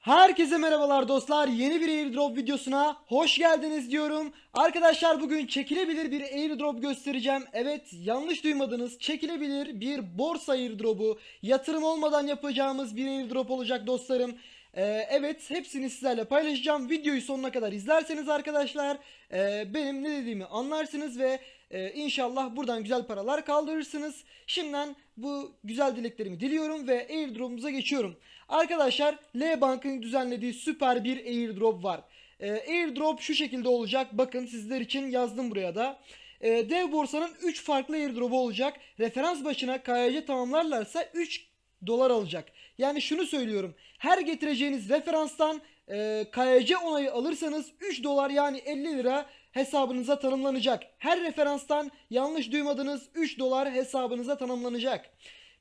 Herkese merhabalar dostlar. Yeni bir airdrop videosuna hoş geldiniz diyorum. Arkadaşlar bugün çekilebilir bir airdrop göstereceğim. Evet yanlış duymadınız. Çekilebilir bir borsa airdropu. Yatırım olmadan yapacağımız bir airdrop olacak dostlarım. Ee, evet hepsini sizlerle paylaşacağım. Videoyu sonuna kadar izlerseniz arkadaşlar e, benim ne dediğimi anlarsınız ve e, inşallah buradan güzel paralar kaldırırsınız. Şimdiden bu güzel dileklerimi diliyorum ve airdrop'umuza geçiyorum. Arkadaşlar L Bank'ın düzenlediği süper bir airdrop var. Ee, airdrop şu şekilde olacak. Bakın sizler için yazdım buraya da. Ee, dev borsanın 3 farklı airdrop'u olacak. Referans başına KYC tamamlarlarsa 3 dolar alacak. Yani şunu söylüyorum. Her getireceğiniz referanstan e, KYC onayı alırsanız 3 dolar yani 50 lira hesabınıza tanımlanacak. Her referanstan yanlış duymadınız 3 dolar hesabınıza tanımlanacak.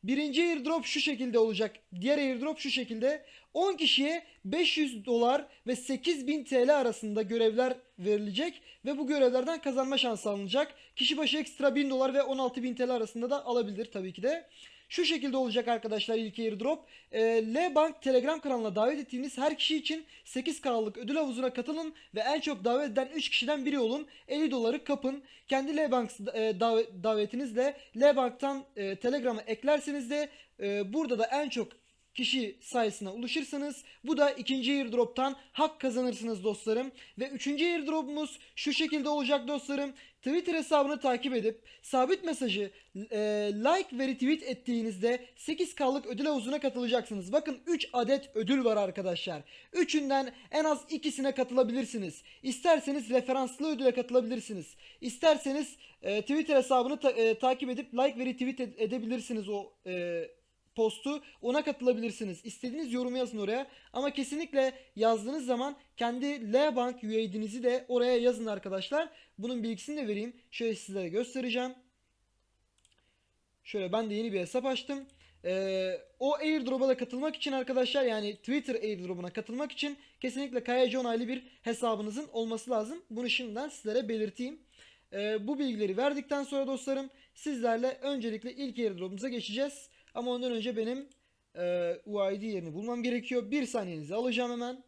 Birinci airdrop şu şekilde olacak. Diğer airdrop şu şekilde. 10 kişiye 500 dolar ve 8000 TL arasında görevler verilecek ve bu görevlerden kazanma şansı alınacak. Kişi başı ekstra 1000 dolar ve 16000 TL arasında da alabilir tabii ki de. Şu şekilde olacak arkadaşlar ilk airdrop. Ee, L Bank Telegram kanalına davet ettiğiniz her kişi için 8K'lık ödül havuzuna katılın ve en çok davet eden 3 kişiden biri olun. 50 doları kapın. Kendi L Bank e, dav- davetinizle L Bank'tan e, Telegram'a eklerseniz de e, burada da en çok kişi sayısına ulaşırsanız bu da ikinci airdrop'tan hak kazanırsınız dostlarım. Ve üçüncü airdrop'umuz şu şekilde olacak dostlarım. Twitter hesabını takip edip sabit mesajı e, like ve retweet ettiğinizde 8K'lık ödül havuzuna katılacaksınız. Bakın 3 adet ödül var arkadaşlar. Üçünden en az ikisine katılabilirsiniz. İsterseniz referanslı ödüle katılabilirsiniz. İsterseniz e, Twitter hesabını ta- e, takip edip like ve retweet ed- edebilirsiniz o e, postu ona katılabilirsiniz. İstediğiniz yorumu yazın oraya. Ama kesinlikle yazdığınız zaman kendi L Bank UID'nizi de oraya yazın arkadaşlar. Bunun bilgisini de vereyim. Şöyle sizlere göstereceğim. Şöyle ben de yeni bir hesap açtım. Ee, o airdrop'a da katılmak için arkadaşlar yani Twitter airdrop'una katılmak için kesinlikle KYC onaylı bir hesabınızın olması lazım. Bunu şimdiden sizlere belirteyim. Ee, bu bilgileri verdikten sonra dostlarım sizlerle öncelikle ilk airdrop'umuza geçeceğiz. Ama ondan önce benim e, UID yerini bulmam gerekiyor. Bir saniyenizi alacağım hemen.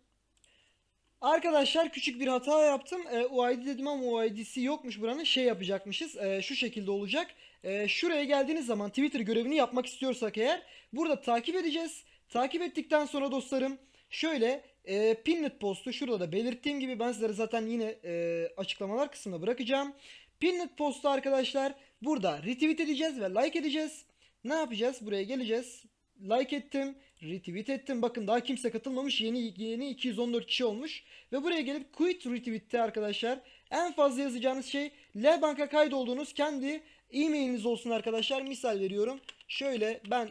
Arkadaşlar küçük bir hata yaptım. E, UID dedim ama UID'si yokmuş buranın. Şey yapacakmışız. E, şu şekilde olacak. E, şuraya geldiğiniz zaman Twitter görevini yapmak istiyorsak eğer burada takip edeceğiz. Takip ettikten sonra dostlarım şöyle e, pinned postu şurada da belirttiğim gibi ben sizlere zaten yine e, açıklamalar kısmına bırakacağım. Pinned postu arkadaşlar burada retweet edeceğiz ve like edeceğiz. Ne yapacağız? Buraya geleceğiz. Like ettim, retweet ettim. Bakın daha kimse katılmamış. Yeni yeni 214 kişi olmuş. Ve buraya gelip quit retweet'te arkadaşlar en fazla yazacağınız şey L Bank'a kaydolduğunuz kendi e-mailiniz olsun arkadaşlar. Misal veriyorum. Şöyle ben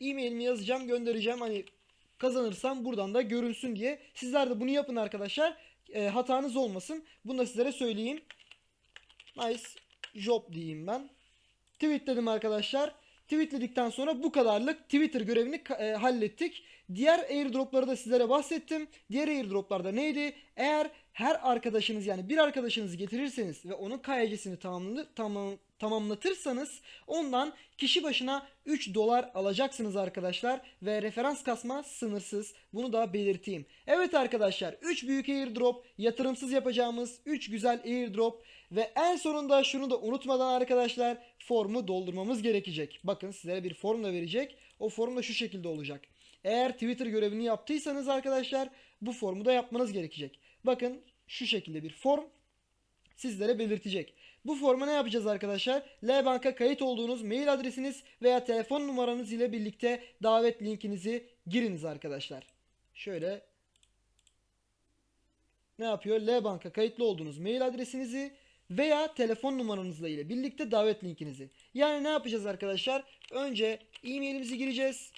e-mailimi yazacağım, göndereceğim. Hani kazanırsam buradan da görünsün diye. Sizler de bunu yapın arkadaşlar. E, hatanız olmasın. Bunu da sizlere söyleyeyim. Nice job diyeyim ben. Tweetledim arkadaşlar. Tweetledikten sonra bu kadarlık Twitter görevini e, hallettik. Diğer airdropları da sizlere bahsettim. Diğer airdroplarda neydi? Eğer her arkadaşınız yani bir arkadaşınızı getirirseniz ve onun KYC'sini tamamlı, tamam, tamamlatırsanız ondan kişi başına 3 dolar alacaksınız arkadaşlar ve referans kasma sınırsız. Bunu da belirteyim. Evet arkadaşlar 3 büyük airdrop yatırımsız yapacağımız 3 güzel airdrop ve en sonunda şunu da unutmadan arkadaşlar formu doldurmamız gerekecek. Bakın sizlere bir form da verecek. O form da şu şekilde olacak. Eğer Twitter görevini yaptıysanız arkadaşlar bu formu da yapmanız gerekecek. Bakın şu şekilde bir form sizlere belirtecek. Bu forma ne yapacağız arkadaşlar? L Bank'a kayıt olduğunuz mail adresiniz veya telefon numaranız ile birlikte davet linkinizi giriniz arkadaşlar. Şöyle ne yapıyor? L Bank'a kayıtlı olduğunuz mail adresinizi veya telefon numaranızla ile birlikte davet linkinizi. Yani ne yapacağız arkadaşlar? Önce e-mailimizi gireceğiz.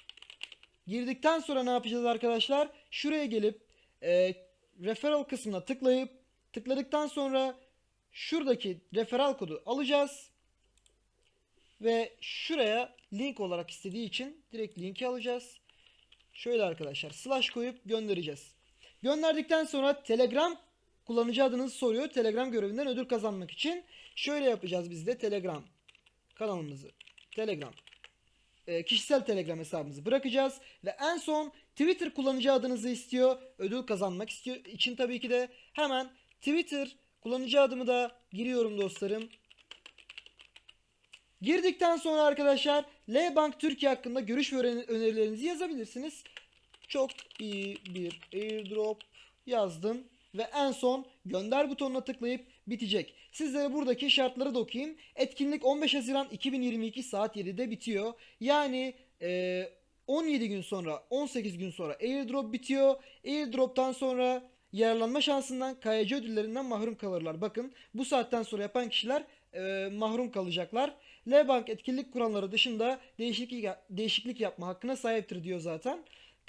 Girdikten sonra ne yapacağız arkadaşlar? Şuraya gelip e, referral kısmına tıklayıp tıkladıktan sonra şuradaki referral kodu alacağız. Ve şuraya link olarak istediği için direkt linki alacağız. Şöyle arkadaşlar slash koyup göndereceğiz. Gönderdikten sonra Telegram kullanıcı adınızı soruyor. Telegram görevinden ödül kazanmak için. Şöyle yapacağız biz de Telegram kanalımızı. Telegram e, kişisel Telegram hesabımızı bırakacağız ve en son Twitter kullanıcı adınızı istiyor. Ödül kazanmak istiyor için tabii ki de hemen Twitter kullanıcı adımı da giriyorum dostlarım. Girdikten sonra arkadaşlar L Bank Türkiye hakkında görüş ve öne- önerilerinizi yazabilirsiniz. Çok iyi bir airdrop yazdım ve en son gönder butonuna tıklayıp bitecek. Sizlere buradaki şartları da okuyayım. Etkinlik 15 Haziran 2022 saat 7'de bitiyor. Yani eee, 17 gün sonra 18 gün sonra airdrop bitiyor. Airdrop'tan sonra yararlanma şansından KYC ödüllerinden mahrum kalırlar. Bakın bu saatten sonra yapan kişiler eee, mahrum kalacaklar. L-Bank etkinlik kuralları dışında değişiklik, değişiklik yapma hakkına sahiptir diyor zaten.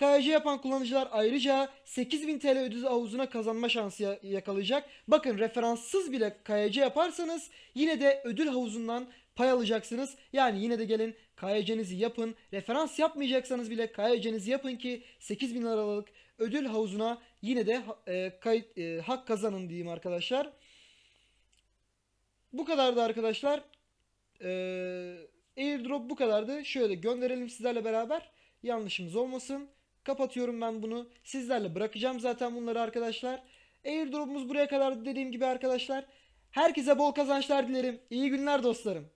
KYC yapan kullanıcılar ayrıca 8000 TL ödül havuzuna kazanma şansı ya- yakalayacak. Bakın referanssız bile KYC yaparsanız yine de ödül havuzundan pay alacaksınız. Yani yine de gelin KYC'nizi yapın. Referans yapmayacaksanız bile KYC'nizi yapın ki 8000 liralık ödül havuzuna yine de e, kayıt, e, hak kazanın diyeyim arkadaşlar. Bu kadardı arkadaşlar. Ee, airdrop bu kadardı. Şöyle gönderelim sizlerle beraber. Yanlışımız olmasın. Kapatıyorum ben bunu. Sizlerle bırakacağım zaten bunları arkadaşlar. Airdrop'umuz buraya kadardı dediğim gibi arkadaşlar. Herkese bol kazançlar dilerim. İyi günler dostlarım.